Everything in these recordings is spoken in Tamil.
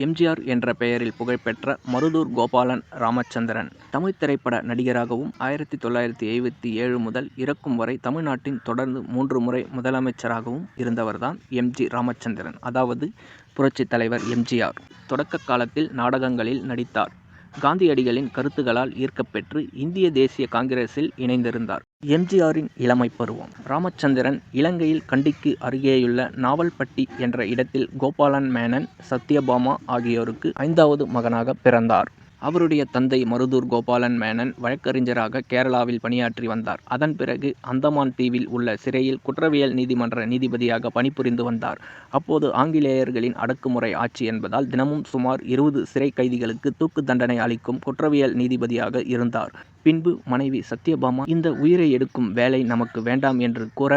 எம்ஜிஆர் என்ற பெயரில் புகழ்பெற்ற மருதூர் கோபாலன் ராமச்சந்திரன் தமிழ் திரைப்பட நடிகராகவும் ஆயிரத்தி தொள்ளாயிரத்தி எழுபத்தி ஏழு முதல் இறக்கும் வரை தமிழ்நாட்டின் தொடர்ந்து மூன்று முறை முதலமைச்சராகவும் இருந்தவர்தான் எம்ஜி ராமச்சந்திரன் அதாவது புரட்சித் தலைவர் எம்ஜிஆர். தொடக்க காலத்தில் நாடகங்களில் நடித்தார். காந்தியடிகளின் கருத்துகளால் ஈர்க்கப்பெற்று இந்திய தேசிய காங்கிரஸில் இணைந்திருந்தார். எம்ஜிஆரின் இளமை இளமைப் பருவம் ராமச்சந்திரன் இலங்கையில் கண்டிக்கு அருகேயுள்ள நாவல்பட்டி என்ற இடத்தில் கோபாலன் மேனன் சத்யபாமா ஆகியோருக்கு ஐந்தாவது மகனாக பிறந்தார். அவருடைய தந்தை மருதூர் கோபாலன் மேனன் வழக்கறிஞராக கேரளாவில் பணியாற்றி வந்தார். அதன் பிறகு அந்தமான் தீவில் உள்ள சிறையில் குற்றவியல் நீதிமன்ற நீதிபதியாக பணிபுரிந்து வந்தார். அப்போது ஆங்கிலேயர்களின் அடக்குமுறை ஆட்சி என்பதால் தினமும் சுமார் இருபது சிறை கைதிகளுக்கு தூக்கு தண்டனை அளிக்கும் குற்றவியல் நீதிபதியாக இருந்தார். பின்பு மனைவி சத்யபாமா இந்த உயிரை எடுக்கும் வேலை நமக்கு வேண்டாம் என்று கூற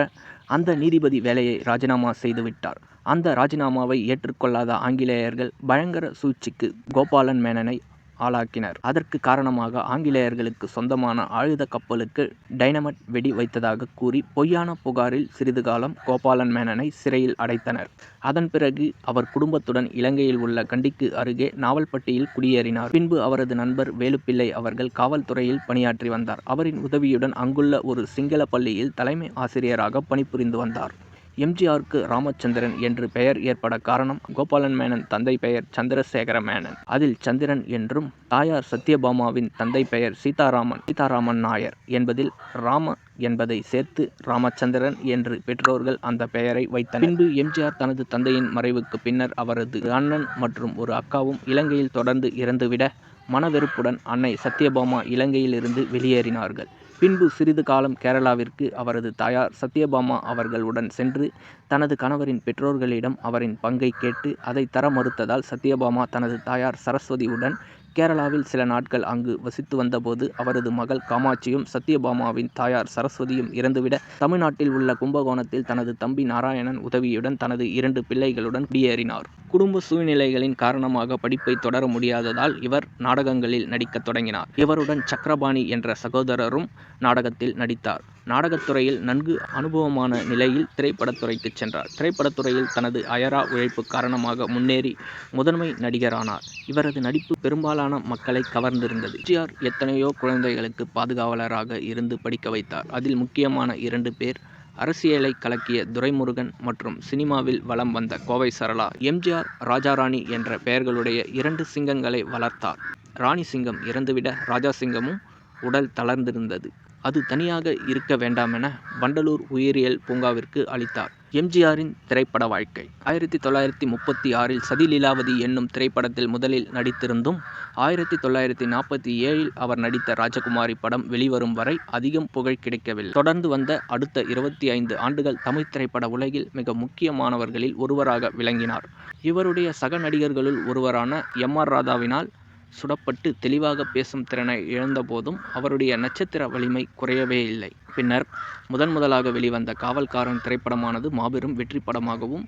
அந்த நீதிபதி வேலையை ராஜினாமா செய்துவிட்டார். அந்த ராஜினாமாவை ஏற்றுக்கொள்ளாத ஆங்கிலேயர்கள் பயங்கர சூழ்ச்சிக்கு கோபாலன் மேனனை ஆளாக்கினர். அதற்கு காரணமாக ஆங்கிலேயர்களுக்கு சொந்தமான ஆயுத கப்பலுக்கு டைனமட் வெடி வைத்ததாக கூறி பொய்யான புகாரில் சிறிது காலம் கோபாலன் மேனனை சிறையில் அடைத்தனர். அதன் பிறகு அவர் குடும்பத்துடன் இலங்கையில் உள்ள கண்டிக்கு அருகே நாவல்பட்டியில் குடியேறினார். பின்பு அவரது நண்பர் வேலுப்பிள்ளை அவர்கள் காவல்துறையில் பணியாற்றி வந்தார். அவரின் உதவியுடன் அங்குள்ள ஒரு சிங்கள பள்ளியில் தலைமை ஆசிரியராக பணிபுரிந்து வந்தார். எம்ஜிஆருக்கு ராமச்சந்திரன் என்று பெயர் ஏற்பட காரணம் கோபாலன் மேனன் தந்தை பெயர் சந்திரசேகர மேனன். அதில் சந்திரன் என்றும் தாயார் சத்யபாமாவின் தந்தை பெயர் சீதாராமன் சீதாராமன் நாயர் என்பதில் ராம என்பதை சேர்த்து ராமச்சந்திரன் என்று பெற்றோர்கள் அந்த பெயரை வைத்தனர். பின்பு எம்ஜிஆர் தனது தந்தையின் மறைவுக்கு பின்னர் அவரது அண்ணன் மற்றும் ஒரு அக்காவும் இலங்கையில் தொடர்ந்து இறந்துவிட மனவெறுப்புடன் அன்னை சத்யபாமா இலங்கையில் இருந்து வெளியேறினார்கள். பின்பு சிறிது காலம் கேரளாவிற்கு அவரது தாயார் சத்யபாமா அவர்கள் உடன் சென்று தனது கணவரின் பெற்றோர்களிடம் அவரின் பங்கை கேட்டு அதை தர மறுத்ததால் சத்யபாமா தனது தாயார் சரஸ்வதியுடன் கேரளாவில் சில நாட்கள் அங்கு வசித்து வந்தபோது அவரது மகள் காமாட்சியும் சத்யபாமாவின் தாயார் சரஸ்வதியும் இறந்துவிட தமிழ்நாட்டில் உள்ள கும்பகோணத்தில் தனது தம்பி நாராயணன் உதவியுடன் தனது இரண்டு பிள்ளைகளுடன் குடியேறினார். குடும்ப சூழ்நிலைகளின் காரணமாக படிப்பை தொடர முடியாததால் இவர் நாடகங்களில் நடிக்கத் தொடங்கினார். இவருடன் சக்கரபாணி என்ற சகோதரரும் நாடகத்தில் நடித்தார். நாடகத்துறையில் நன்கு அனுபவமான நிலையில் திரைப்படத்துறைக்கு சென்றார். திரைப்படத்துறையில் தனது அயரா உழைப்பு காரணமாக முன்னேறி முதன்மை நடிகரானார். இவரது நடிப்பு பெரும்பாலான மக்களை கவர்ந்திருந்தது. எம்ஜிஆர் எத்தனையோ குழந்தைகளுக்கு பாதுகாவலராக இருந்து படிக்க வைத்தார். அதில் முக்கியமான இரண்டு பேர் அரசியலை கலக்கிய துரைமுருகன் மற்றும் சினிமாவில் வலம் வந்த Kovai Sarala. M. G. R. Rajarani என்ற பெயர்களுடைய இரண்டு சிங்கங்களை வளர்த்தார். ராணி சிங்கம் இறந்துவிட ராஜா சிங்கமும் உடல் தளர்ந்திருந்தது. அது தனியாக இருக்க வேண்டாமென வண்டலூர் உயிரியல் பூங்காவிற்கு அளித்தார். எம்ஜிஆரின் திரைப்பட வாழ்க்கை ஆயிரத்தி தொள்ளாயிரத்தி முப்பத்தி ஆறில் சதிலீலாவதி என்னும் திரைப்படத்தில் முதலில் நடித்திருந்தும் ஆயிரத்தி தொள்ளாயிரத்தி நாற்பத்தி ஏழில் அவர் நடித்த ராஜகுமாரி படம் வெளிவரும் வரை அதிகம் புகழ் கிடைக்கவில்லை. தொடர்ந்து வந்த அடுத்த இருபத்தி ஐந்து ஆண்டுகள் தமிழ் திரைப்பட உலகில் மிக முக்கியமானவர்களில் ஒருவராக விளங்கினார். இவருடைய சக நடிகர்களுள் ஒருவரான எம். ஆர். ராதாவினால் சுடப்பட்டு தெளிவாக பேசும் திறனை இழந்தபோதும் அவருடைய நட்சத்திர வலிமை குறையவே இல்லை. பின்னர் முதன் முதலாக வெளிவந்த காவல்காரன் திரைப்படமானது மாபெரும் வெற்றி படமாகவும்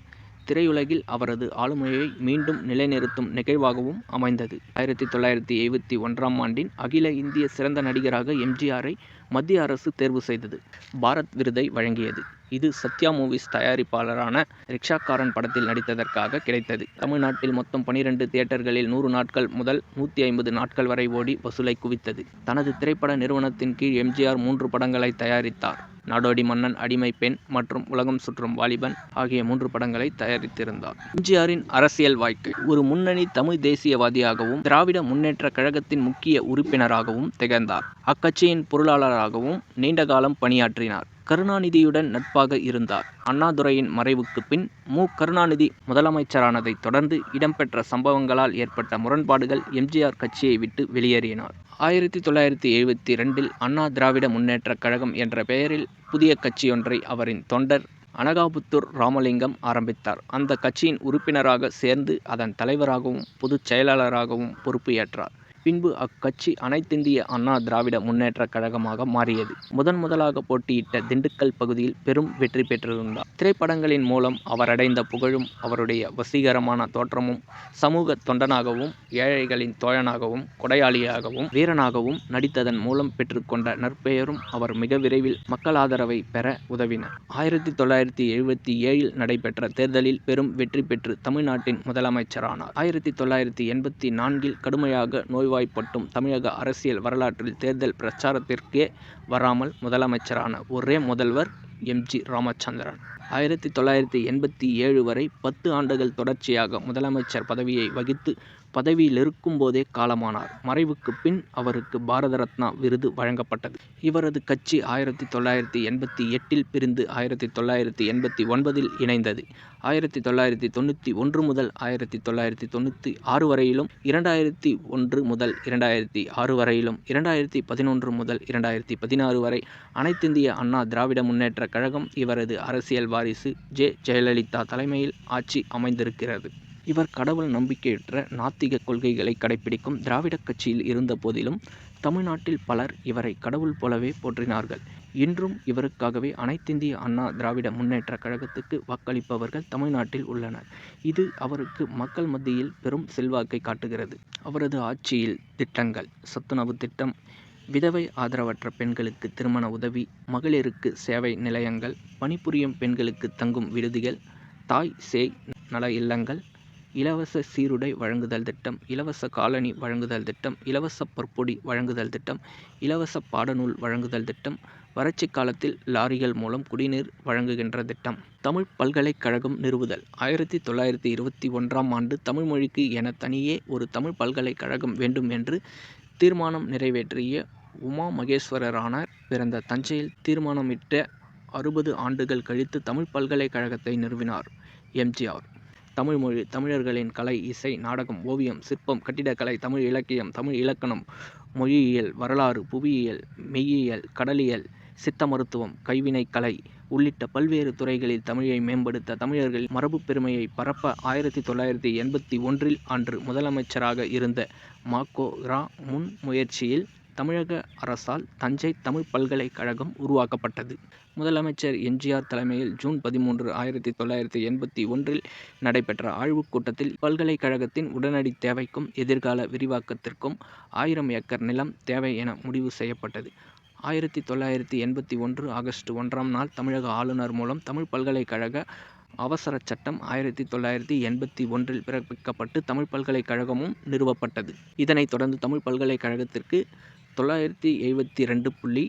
திரையுலகில் அவரது ஆளுமையை மீண்டும் நிலைநிறுத்தும் நிகழ்வாகவும் அமைந்தது. ஆயிரத்தி தொள்ளாயிரத்தி எழுபத்தி ஒன்றாம் ஆண்டின் அகில இந்திய சிறந்த நடிகராக எம்ஜிஆரை மத்திய அரசு தேர்வு செய்தது. பாரத் விருதை வழங்கியது. இது சத்யா மூவிஸ் தயாரிப்பாளரான ரிக்ஷாக்காரன் படத்தில் நடித்ததற்காக கிடைத்தது. தமிழ்நாட்டில் மொத்தம் பனிரெண்டு தியேட்டர்களில் நூறு நாட்கள் முதல் நூற்றி ஐம்பது நாட்கள் வரை ஓடி வசூலை குவித்தது. தனது திரைப்பட நிறுவனத்தின் கீழ் எம். ஜி. ஆர். மூன்று படங்களை தயாரித்தார். நாடோடி மன்னன் அடிமை பெண் மற்றும் உலகம் சுற்றும் வாலிபன் ஆகிய மூன்று படங்களை தயாரித்திருந்தார். எம்ஜிஆரின் அரசியல் வாழ்க்கை ஒரு முன்னணி தமிழ் தேசியவாதியாகவும் திராவிட முன்னேற்ற கழகத்தின் முக்கிய உறுப்பினராகவும் திகழ்ந்தார். அக்கட்சியின் பொருளாளராகவும் நீண்ட காலம் பணியாற்றினார். கருணாநிதியுடன் நட்பாக இருந்தார். அண்ணாதுரையின் மறைவுக்கு பின் மு. கருணாநிதி முதலமைச்சரானதைத் தொடர்ந்து இடம்பெற்ற சம்பவங்களால் ஏற்பட்ட முரண்பாடுகள் எம்ஜிஆர் கட்சியை விட்டு வெளியேறினார். ஆயிரத்தி தொள்ளாயிரத்தி எழுபத்தி ரெண்டில் அண்ணா திராவிட முன்னேற்றக் கழகம் என்ற பெயரில் புதிய கட்சியொன்றை அவரின் தொண்டர் அனகாபுத்தூர் ராமலிங்கம் ஆரம்பித்தார். அந்த கட்சியின் உறுப்பினராக சேர்ந்து அதன் தலைவராகவும் பொதுச் செயலாளராகவும் பொறுப்பு ஏற்றார். பின்பு அக்கட்சி அனைத்திந்திய அண்ணா திராவிட முன்னேற்ற கழகமாக மாறியது. முதன் முதலாக போட்டியிட்ட திண்டுக்கல் பகுதியில் பெரும் வெற்றி பெற்றிருந்தார். திரைப்படங்களின் மூலம் அவர் அடைந்த புகழும் அவருடைய வசீகரமான தோற்றமும் சமூக தொண்டனாகவும் ஏழைகளின் தோழனாகவும் கொடையாளியாகவும் வீரனாகவும் நடித்ததன் மூலம் பெற்றுக்கொண்ட நற்பெயரும் அவர் மிக விரைவில் மக்கள் ஆதரவை பெற உதவின. ஆயிரத்தி தொள்ளாயிரத்தி எழுபத்தி ஏழில் நடைபெற்ற தேர்தலில் பெரும் வெற்றி பெற்று தமிழ்நாட்டின் முதலமைச்சரானார். ஆயிரத்தி தொள்ளாயிரத்தி எண்பத்தி நான்கில் கடுமையாக வாய்ப்பட்டும் தமிழக அரசியல் வரலாற்றில் தேர்தல் பிரச்சாரத்திற்கே வராமல் முதலமைச்சரான ஒரே முதல்வர் எம். ஜி. ராமச்சந்திரன். ஆயிரத்தி தொள்ளாயிரத்தி எண்பத்தி ஏழு வரை பத்து ஆண்டுகள் தொடர்ச்சியாக முதலமைச்சர் பதவியை வகித்து பதவியில் இருக்கும்போதே காலமானார். மறைவுக்குப் பின் அவருக்கு பாரத ரத்னா விருது வழங்கப்பட்டது. இவரது கட்சி ஆயிரத்தி தொள்ளாயிரத்தி எண்பத்தி எட்டில் பிரிந்து ஆயிரத்தி தொள்ளாயிரத்தி எண்பத்தி ஒன்பதில் இணைந்தது. ஆயிரத்தி தொள்ளாயிரத்தி தொண்ணூற்றி ஒன்று முதல் ஆயிரத்தி தொள்ளாயிரத்தி தொண்ணூற்றி ஆறு வரையிலும் இரண்டாயிரத்தி ஒன்று முதல் இரண்டாயிரத்தி ஆறு வரையிலும் இரண்டாயிரத்தி பதினொன்று முதல் இரண்டாயிரத்தி பதினாறு வரை அனைத்திந்திய அண்ணா திராவிட முன்னேற்றக் கழகம் இவரது அரசியல் வாரிசு ஜெ. ஜெயலலிதா தலைமையில் ஆட்சி அமைந்திருக்கிறது. இவர் கடவுள் நம்பிக்கையற்ற நாத்திக கொள்கைகளை கடைப்பிடிக்கும் திராவிடக் கட்சியில் இருந்த போதிலும் தமிழ்நாட்டில் பலர் இவரை கடவுள் போலவே போற்றினார்கள். இன்றும் இவருக்காகவே அனைத்திந்திய அண்ணா திராவிட முன்னேற்றக் கழகத்துக்கு வாக்களிப்பவர்கள் தமிழ்நாட்டில் உள்ளனர். இது அவருக்கு மக்கள் மத்தியில் பெரும் செல்வாக்கை காட்டுகிறது. அவரது ஆட்சியில் திட்டங்கள் சத்துணவு திட்டம் விதவை ஆதரவற்ற பெண்களுக்கு திருமண உதவி மகளிருக்கு சேவை நிலையங்கள் பணிபுரியும் பெண்களுக்கு தங்கும் விடுதிகள் தாய் சேய் நல இல்லங்கள் இலவச சீருடை வழங்குதல் திட்டம் இலவச காலணி வழங்குதல் திட்டம் இலவச பற்பொடி வழங்குதல் திட்டம் இலவச பாடநூல் வழங்குதல் திட்டம் வறட்சி காலத்தில் லாரிகள் மூலம் குடிநீர் வழங்குகின்ற திட்டம் தமிழ் பல்கலைக்கழகம் நிறுவுதல். ஆயிரத்தி தொள்ளாயிரத்தி இருபத்தி ஒன்றாம் ஆண்டு தமிழ் மொழிக்கு என தனியே ஒரு தமிழ் பல்கலைக்கழகம் வேண்டும் என்று தீர்மானம் நிறைவேற்றிய உமா மகேஸ்வரரானார் பிறந்த தஞ்சையில் தீர்மானமிட்ட அறுபது ஆண்டுகள் கழித்து தமிழ் பல்கலைக்கழகத்தை நிறுவினார் எம்ஜிஆர் தமிழ் மொழி தமிழர்களின் கலை இசை நாடகம் ஓவியம் சிற்பம் கட்டிடக்கலை தமிழ் இலக்கியம் தமிழ் இலக்கணம் மொழியியல் வரலாறு புவியியல் மெய்யியல் கடலியல் சித்த மருத்துவம் கைவினைக்கலை உள்ளிட்ட பல்வேறு துறைகளில் தமிழை மேம்படுத்த தமிழர்களின் மரபு பெருமையை பரப்ப ஆயிரத்தி தொள்ளாயிரத்தி எண்பத்தி ஒன்றில் அன்று முதலமைச்சராக இருந்த மாக்கோ ரா. முன் முயற்சியில் தமிழக அரசால் தஞ்சை தமிழ் பல்கலைக்கழகம் உருவாக்கப்பட்டது. முதலமைச்சர் எம்ஜிஆர் தலைமையில் ஜூன் பதிமூன்று ஆயிரத்தி தொள்ளாயிரத்தி எண்பத்தி ஒன்றில் நடைபெற்ற ஆய்வுக் கூட்டத்தில் பல்கலைக்கழகத்தின் உடனடி தேவைக்கும் எதிர்கால விரிவாக்கத்திற்கும் ஆயிரம் ஏக்கர் நிலம் தேவை என முடிவு செய்யப்பட்டது. ஆயிரத்தி தொள்ளாயிரத்தி எண்பத்தி ஒன்று ஆகஸ்ட் ஒன்றாம் நாள் தமிழக ஆளுநர் மூலம் தமிழ் பல்கலைக்கழக அவசர அவசரச் சட்டம் ஆயிரத்தி தொள்ளாயிரத்தி எண்பத்தி ஒன்றில் பிறப்பிக்கப்பட்டு தமிழ் பல்கலைக்கழகமும் நிறுவப்பட்டது. இதனைத் தொடர்ந்து தமிழ் பல்கலைக்கழகத்திற்கு தொள்ளாயிரத்தி எழுபத்தி ரெண்டு புள்ளி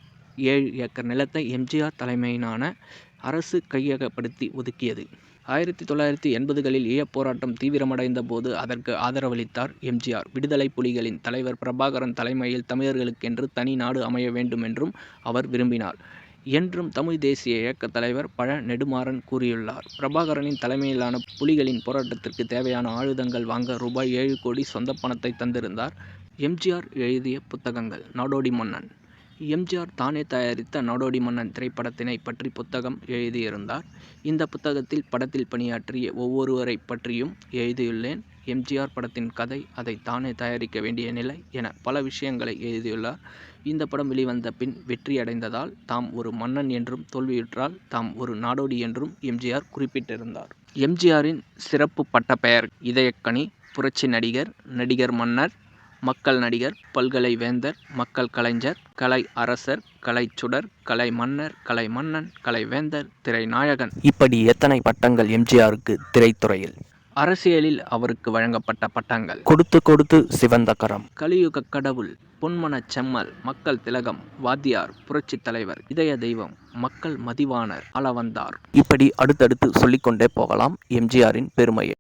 ஏழு ஏக்கர் நிலத்தை எம்ஜிஆர் தலைமையினான தலைமையிலான அரசு கையகப்படுத்தி ஒதுக்கியது. ஆயிரத்தி தொள்ளாயிரத்தி எண்பதுகளில் ஈழப் போராட்டம் தீவிரமடைந்த போது அதற்கு ஆதரவளித்தார் எம்ஜிஆர் விடுதலை புலிகளின் தலைவர் பிரபாகரன் தலைமையில் தமிழர்களுக்கென்று தனி நாடு அமைய வேண்டுமென்றும் அவர் விரும்பினார் என்றும் தமிழ் தேசிய இயக்க தலைவர் பழ. நெடுமாறன் கூறியுள்ளார். பிரபாகரனின் தலைமையிலான புலிகளின் போராட்டத்திற்கு தேவையான ஆயுதங்கள் வாங்க ரூபாய் ஏழு கோடி சொந்த பணத்தை தந்திருந்தார். எம்ஜிஆர் எழுதிய புத்தகங்கள் நாடோடி மன்னன் எம்ஜிஆர் தானே தயாரித்த நாடோடி மன்னன் திரைப்படத்தினை பற்றி புத்தகம் எழுதியிருந்தார். இந்த புத்தகத்தில் படத்தில் பணியாற்றிய ஒவ்வொருவரைப் பற்றியும் எழுதியுள்ளேன். எம்ஜிஆர் படத்தின் கதை அதை தானே தயாரிக்க வேண்டிய நிலை என பல விஷயங்களை எழுதியுள்ளார். இந்த படம் வெளிவந்த பின் வெற்றியடைந்ததால் தாம் ஒரு மன்னன் என்றும் தோல்வியுற்றால் தாம் ஒரு நாடோடி என்றும் எம்ஜிஆர் குறிப்பிட்டிருந்தார். எம்ஜிஆரின் சிறப்பு பட்ட சிறப்பு பட்டப்பெயர் இதயக்கனி புரட்சி நடிகர் நடிகர் மன்னர் மக்கள் நடிகர் பல்கலை வேந்தர் மக்கள் கலைஞர் கலை அரசர் கலைச் சுடர் கலை மன்னர் கலை மன்னன் கலை வேந்தர் திரை நாயகன் இப்படி எத்தனை பட்டங்கள் எம். ஜி. ஆருக்கு திரைத்துறையில் அரசியலில் அவருக்கு வழங்கப்பட்ட பட்டங்கள் கொடுத்து கொடுத்து சிவந்த கரம் கலியுகக் கடவுள் பொன்மனச் செம்மல் மக்கள் திலகம் வாத்தியார் புரட்சித் தலைவர் இதய தெய்வம் மக்கள் மதிவாணர் அளவந்தார் இப்படி அடுத்தடுத்து சொல்லிக் கொண்டே போகலாம் எம். ஜி. ஆரின் பெருமையை.